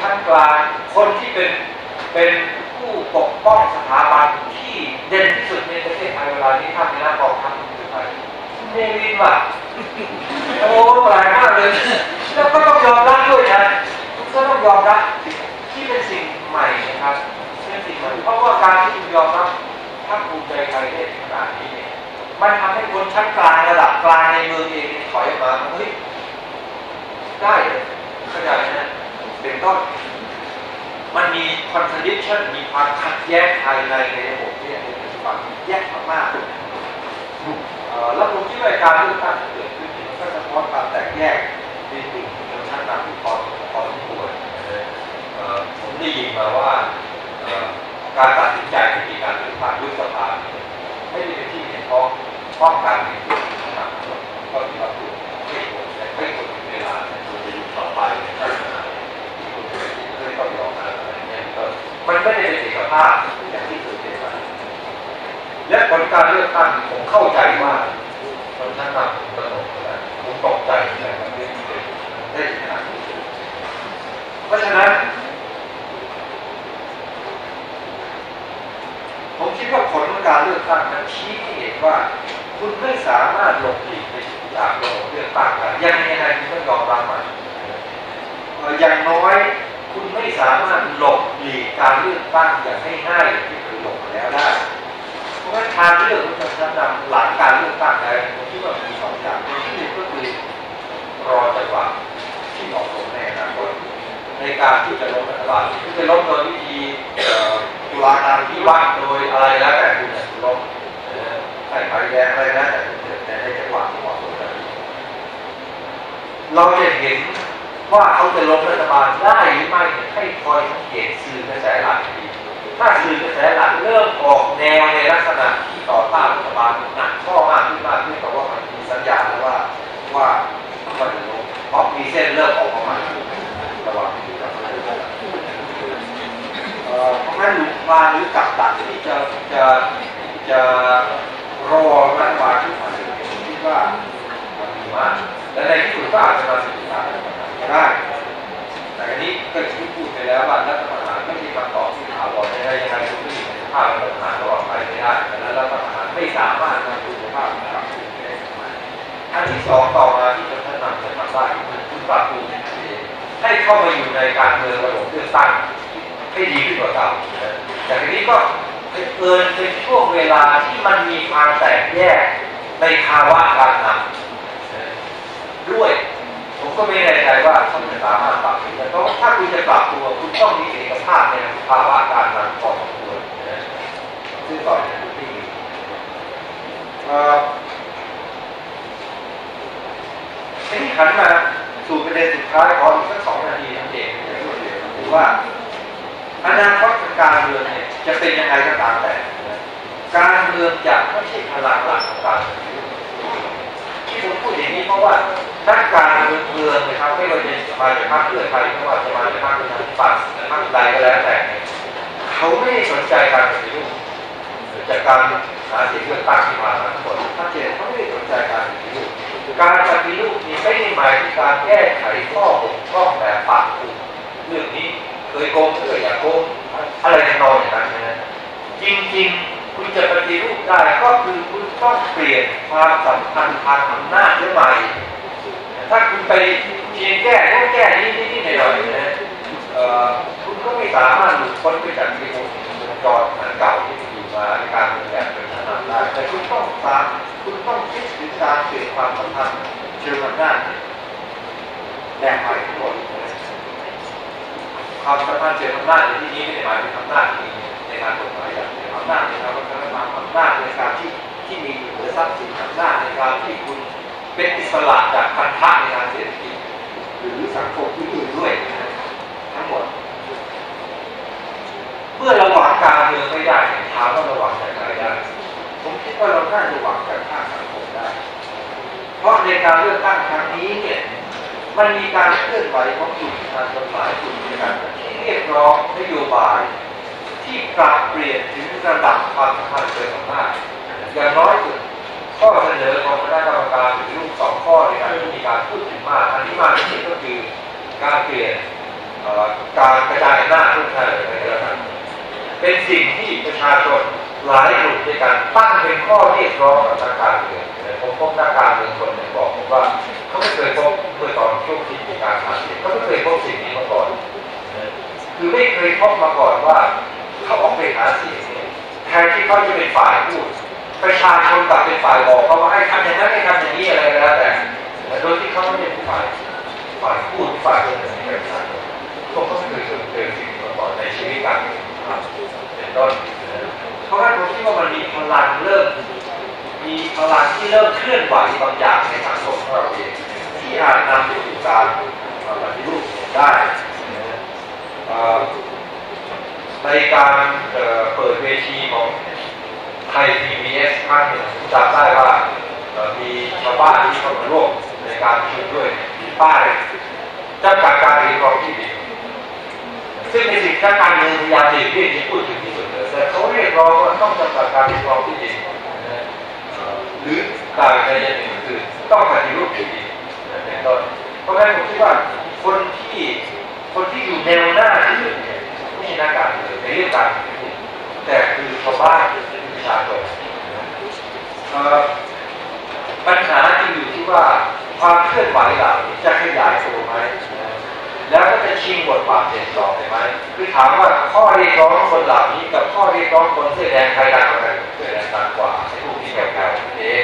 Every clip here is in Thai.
ชั้นกลางคนที่เป็นเป็นผู้ปกป้องสถาบันที่เด่นที่สุดในประเทศไทยเวลานี้ท่านในหน้ากองทัพคือใครเนวินว่ะโอ้แปลกมากเลยแล้วก็ต้องยอมรับด้วยนะทุก็ต้องยอมรับที่เป็นสิ่งใหม่นะครับเป็นสิ่งใหม่เพราะว่าการที่คุณยอมรับถ้าภูมิใจไทยได้ขนาดนี้เนี่ยมันทำให้คนชั้นกลางระดับกลางในเมืองเองถอยออกมาเฮ้ยได้เลยเข้าใจนะ เป็นต้น มันมี contradiction มีความขัดแย้งภายในในระบบเนี่ยในปัจจุบันแยกมากๆแล้วผมคิดว่าการเลือกตั้งที่เกิดขึ้นก็สะท้อนความแตกแยกในกลุ่มชนชั้นนำอยู่พอพอสมควรผมได้ยินมาว่าการตัดสินใจในมีการเลือกตั้งด้วยสภาไม่ได้เป็นที่เห็นพ้องป้องกันในกลุ่มชนชั้นนำก็ถือว่าถูกไม่ควรแต่ไม่ควรถึงเวลาในควรจะอยู่ต่อไปนะครับไม่ต้องยอมอะไรเนี่ยก็มันไม่ได้เป็นเอกภาพอย่างที่เคยเป็นมา และผลการเลือกตั้งผมเข้าใจว่าคนชั้นนำผมตระหนกนะผมตกใจนะครับเรื่องที่เป็นได้ขนาดนี้เพราะฉะนั้น ผมคิดว่าผลของ การเลือกตั้งมันชี้ให้เห็นว่า คุณไม่สามารถหลบหลีกไปจากระบบเลือกตั้งได้ยังไงยังไงคุณต้องยอมรับมันอย่างน้อยคุณไม่สามารถหลบหลีกการเลือกตั้งอย่างง่ายๆที่เคยหลบมาแล้วได้เพราะฉะนั้นทางเลือกของชนชั้นนำหลังการเลือกตั้งแล้ผมคิดว่ามีสองอย่างที่หนึ่งก็คือรอจังหวะที่เหมาะสมในอนาคตในการที่จะล้มรัฐบาลที่จะล้มโดยวิธี ตุลาการที่วัดโดยอะไรแล้วแต่คุณจะล้มใส่ขายแย้งอะไรแล้วแต่คุณจะแต่ในจังหวะที่เหมาะสมแบบนี้เราจะเห็นว่าเขาจะล้มรัฐบาลได้หรือไม่ให้คอยสังเกตสื่อกระแสหลักดีถ้าสื่อกระแสหลักเริ่มออกแนวในลักษณะที่ต่อต้านรัฐบาลหนักข้อมากขึ้นมากขึ้นเพราะว่ามันมีสัญญาณแล้วว่าว่ามันจะลงเพราะมีเส้นเริ่มออกมาระหว่างที่จะเอ่อเพ ราะงั้นหลุมพาหรือกับดักที่จะจะจะรอรัฐบาลที่มาที่ผมคิดว่ามันมีมากและในที่สุดก็อาจจะมาสู่การรัฐประหารก็ได้ แต่อันนี้ก็อย่างที่พูดไปแล้วว่ารัฐประหารไม่ใช่คำตอบที่ถาวรยังไงยังไงคุณไม่มีภาพรัฐประหารตลอดไปไม่ได้ดังนั้นรัฐประหารไม่สามารถนำคุณภาพกลับคืนได้อันที่สองต่อมาที่จะท่านนำจะทำได้คือปรับปรุงให้เข้ามาอยู่ในการเมืองระบบเลือกตั้งให้ดีขึ้นกว่าเก่า แต่ทีนี้ก็เกินเป็นช่วงเวลาที่มันมีความแตกแยกในภาวะการนำด้วย ผมก็ไม่แน่ใจว่าเขาจะสามารถปรับตัวได้เพราะว่ถ้าคุณจะปรับตัวคุณต้องมีเอกภาพในภาวะการนำพอสมควรซึ่งตอนนี้คุณที่มีเอ่อทีนี้ขันมาสู่ประเด็นสุดท้ายขออีกสักสองนาทีนั่นเองในรวดเร็วคือว่า อนาคตทางการเมืองเนี่ยจะเป็นยังไงก็ตามแต่ การเมืองจะไม่ใช่พลังหลักของการที่ผมพูดอย่างนี้เพราะว่านักการเมืองเมืองนะครับไม่ว่าจะมาจากพรรคเพื่อไทยไม่ว่าจะมาจากพรรคประชาธิปัตย์พรรคใดก็แล้วแต่เขาไม่สนใจการปฏิรูปจากการหาเสียงเลือกตั้งที่มาทั้งหมดชัดเจนเขาไม่สนใจการปฏิรูปการปฏิรูปนี้ไม่ได้หมายถึงการแก้ไขข้อบกพร่องแบบปากคุเรื่องนี้ เคยโกงเคยอย่าโกงอะไรในนองอย่างนั้นนะจริงๆ คุณจะปฏิรูปได้ก็คือคุณต้องเปลี่ยนความสัมพันธ์ทางอำนาจหรือไม่ถ้าคุณไปเพียงแก้แค่แก้นี้นิดๆหน่อยนะเอ่อคุณก็ไม่สามารถหลุดพ้นไปจากวงจรอันเก่าที่อยู่มาในการเมืองแบบเป็นขนาดได้แต่คุณต้องตามคุณต้องคิดถึงการเปลี่ยนความสัมพันธ์เชิงอำนาจแบบใหม่ทั้งหมด ความสัมพันธ์เชิงอำนาจในที่นี้ไม่ได้หมายถึงอำนาจที่ในทางกฎหมายอย่างอำนาจในทางวัฒนธรรมอำนาจในการที่ที่มีอยู่หรือทรัพย์สินอำนาจในการที่คุณเป็นอิสระจากพันธะในทางเศรษฐกิจหรือสังคมอื่นๆด้วยทั้งหมด เมื่อเราหวังการเมืองไม่ได้ถามว่าเราหวังจากอะไรได้ผมคิดว่าเราน่าจะหวังจากภาคสังคมได้ เพราะในการเลือกตั้งครั้งนี้เนี่ยมันมีการเคลื่อนไหวของกลุ่มทางกฎหมายกลุ่ม การที่เรียกร้องนโยบาย ที่ปรับเปลี่ยนถึงระดับความสัมพันธ์เชิงอำนาจอย่างน้อยสุดข้อเสนอของคณะกรรมการหรือรูปสองข้อในการที่มีการพูดถึงมาก อันนี้มากที่สุดก็คือการเปลี่ยนการกระจายอำนาจทุกท่านเลยนะครับเป็นสิ่งที่ประชาชนหลายกลุ่มด้วยกันตั้งเป็นข้อเรียกร้องกับนักการเมือง ยพบมาก่อนว่าเขาออกไปหาเสียงแทนที่เขาจะเป็นฝ่ายพูดประชาชนกลับเป็นฝ่ายบอกเขาว่าให้ทำอย่างนั้นให้ทำอย่างนี้อะไรก็แล้วแต่โดยที่เขาไม่เป็นฝ่ายฝ่ายพูดฝ่ายเสนอให้ประชาชนพวกเขาไม่เคยเจอสิ่งมาก่อนในชีวิตการเมืองเป็นต้นเพราะฉะนั้นผมคิดว่ามันมีพลังเริ่มมีพลังที่เริ่มเคลื่อนไหวบางอย่างในสังคมของเราเองที่อาจนำไปสู่การปฏิรูปได้ ในการเปิดเวทีของไทย PBS ครั้งหนึ่งจำได้ว่ามีชาวบ้านที่เข้ามาร่วมในการชุมด้วยมีป้ายจำกัดการเรียนรู้ที่ดินซึ่งเป็นสิ่งที่การเมืองพยายามหลีกเลี่ยงที่พูดถึงที่สุดเลยแต่เขาเรียกร้องว่าต้องจำกัดการเรียนรู้ที่ดินหรือการใดอย่างหนึ่งคือต้องปฏิรูปที่ดินเป็นต้นเพราะฉะนั้นผมคิดว่าคนที่คนที่อยู่แนวหน้าที่สุดเนี่ยไม่นักการเมือง นเรื่องการแต่คือชาวบ้านประชาชนปัญหาที่อยู่ที่ว่าความเคลื่อนไหวเหล่านี้จะขยายตัวไหมแล้วก็จะชิงบทบาทเด่นต่อไปไหมคือถามว่าข้อเรียกร้องคนเหล่านี้กับข้อเรียกร้องคนเสื้อแดงใครดังกว่ากันเสื้อแดงดังกว่าไอ้พวกที่แผ่วๆเอง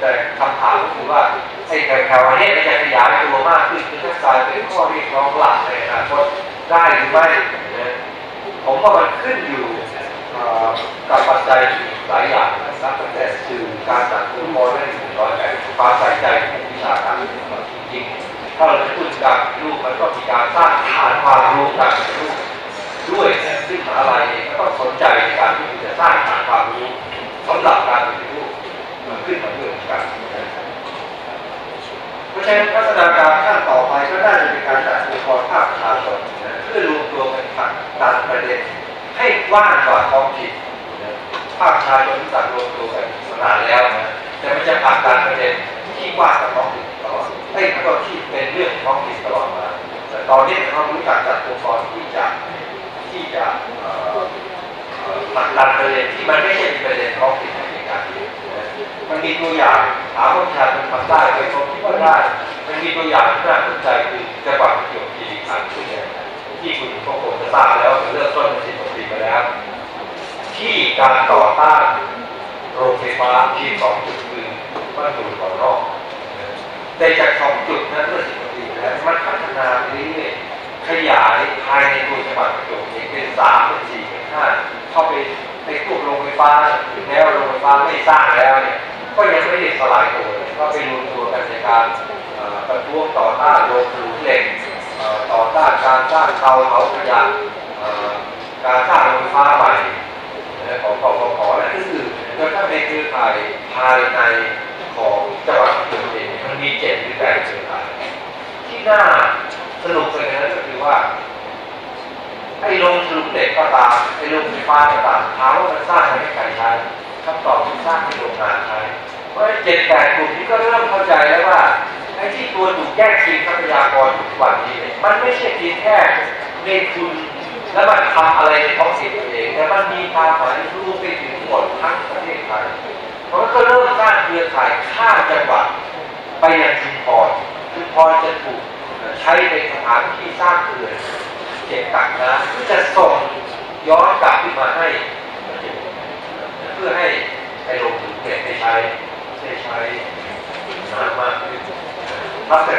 แต่คำถามก็คือว่าไอ้แผ่วๆอันนี้มันจะขยายตัวมากขึ้นคือถ้ากลายเป็นข้อเรียกร้องหลักในอนาคตได้หรือไม่ ผมว่ามันขึ้นอยู่กับปัจจัยหลายอย่างนะครับตั้งแต่สื่อการจัดคุมอลได้ถึงร้อยแปดความใส่ใจของวิชาการจริงถ้าเราจะพูดการรูปมันก็มีการสร้างฐานความรู้การรูปด้วยซึ่งมหาลัยก็ต้องสนใจในการที่จะสร้างฐานความรู้สำหรับการปฏิรูปมันขึ้นเพ ราะฉะนั้นพัฒนาการขั้นต่อไปก็น่าจะเป็นการจัดองค์กรภาคประชาชนเพื่อรวมตัวกันผลักดันประเด็นให้กว้างกว่าท้องถิ่นภาคประชาชนที่จัดรวมตัวกันมานานแล้วนะแต่มันจะผลักดันประเด็นที่กว้างกว่าท้องถิ่นตลอดไอ้ก็ที่เป็นเรื่องท้องถิ่นตลอดมาแต่ตอนนี้เรารู้จักจัดองค์กรที่จะที่จะผลักดันประเด็นที่มันไม่ใช่ประเด็นท้องถิ่น มันมีตัวอย่างถามว่าชาชนทำได้ไหมผมคิดว่าได้มันมีตัวอย่างที่น่าสนใจคือจังหวัดประจวบคีรีขันธ์ที่คุณก็คงจะทราบแล้วเริ่มต้นมาสิบกว่าปีมาแล้ว ที่การต่อต้านโรงไฟฟ้าที่สองจุดคือบ้านดูก่อนนอกแต่จากสองจุดนั้นเมื่อสิบกว่าปีแล้วมันพัฒนาไปเรื่อยๆขยายภายในตัวจังหวัดประจวบเองเป็นสามเป็นสี่เป็นห้าเข้าไปในพวกโรงไฟฟ้าถึงแม้ว่าโรงไฟฟ้าไม่สร้างแล้วเนี่ย ก็ยังไม่ได้สลายตัวก็ไปรวมตัวกันในการประท้วงต่อต้านโรงผลิตเหล็กต่อต้านการสร้างเตาเผาขยะการสร้างโรงไฟฟ้าใหม่ของกฟผและอื่นๆแล้วถ้าในเครือข่ายภายในของจังหวัดสุพรรณเองมันมีเจ็ดหรือแปดเครือข่ายที่น่าสนุกเลยนะก็คือว่าไอ้โรงผลิตเหล็กก็ตามไอ้โรงไฟฟ้าก็ตามถามว่ามันสร้างให้ใครใช้ คำตอบคือสร้างให้โรงงานใช้เพราะเจ็ดแปดกลุ่มนี้ก็เริ่มเข้าใจแล้วว่าไอ้ที่ตัวถูกแย่งชิงทรัพยากรทุกวันนี้มันไม่ใช่เพียงแค่ในทุนแล้วมันทำอะไรในท้องถิ่นตัวเองแต่มันมีความหมายรู้ไปถึงหมดทั้งประเทศไทยเพราะก็เริ่มสร้างเครือข่ายข้ามจังหวัดไปยังชุมพรชุมพรจะถูกใช้เป็นสถานที่สร้างเขื่อนเก็บกักน้ำเพื่อจะส่งย้อนกลับขึ้นมาให้ พื่อให้ไอ้โรงถึงเก็บได้ใช้ได้ใช้น้ำมากขึ้นพัฒนา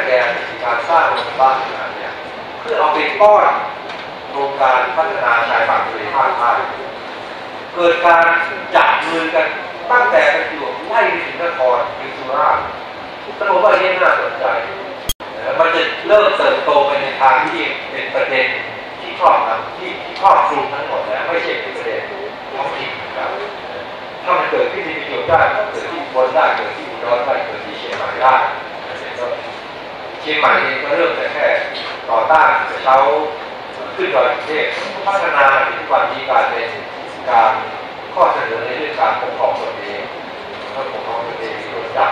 การสร้างโรงบ้านขนาดนี้เพื่อเอาไปป้อนโครงการพัฒนาชายฝั่งทะเลภาคใต้เกิดการจับมือกันตั้งแต่ประจวบไล่ถึงนครถึงสุราษฎร์ถ้าผมว่านี่น่าสนใจ มันจะเริ่มเติบโตไปในทางที่เป็นประเด็นที่ครอบงำที่ครอบคลุมทั้งหมดแล้วไม่ใช่เป็นประเด็นท้องถิ่ ถ้ามันเกิดที่มีประโยชน์ได้ก็เกิดที่บนได้เกิดที่อุดรได้เกิดที่เชียงใหม่ได้เชียงใหม่เองก็เริ่มแต่แค่ต่อต้านเขาขึ้นดอยสุเทพพัฒนาถึงความมีการเป็นการข้อเสนอในเรื่องการปกครองตนเองเมื่อปกครองตนเองโดยจาก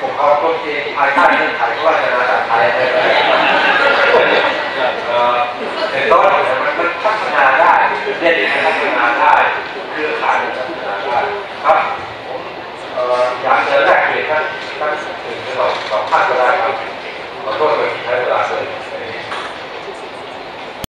ปกครองตนเองภายใต้เงื่อนไขว่าจะมาจากไทยอะไรเป็นต้นมันพัฒนาได้เรียนไ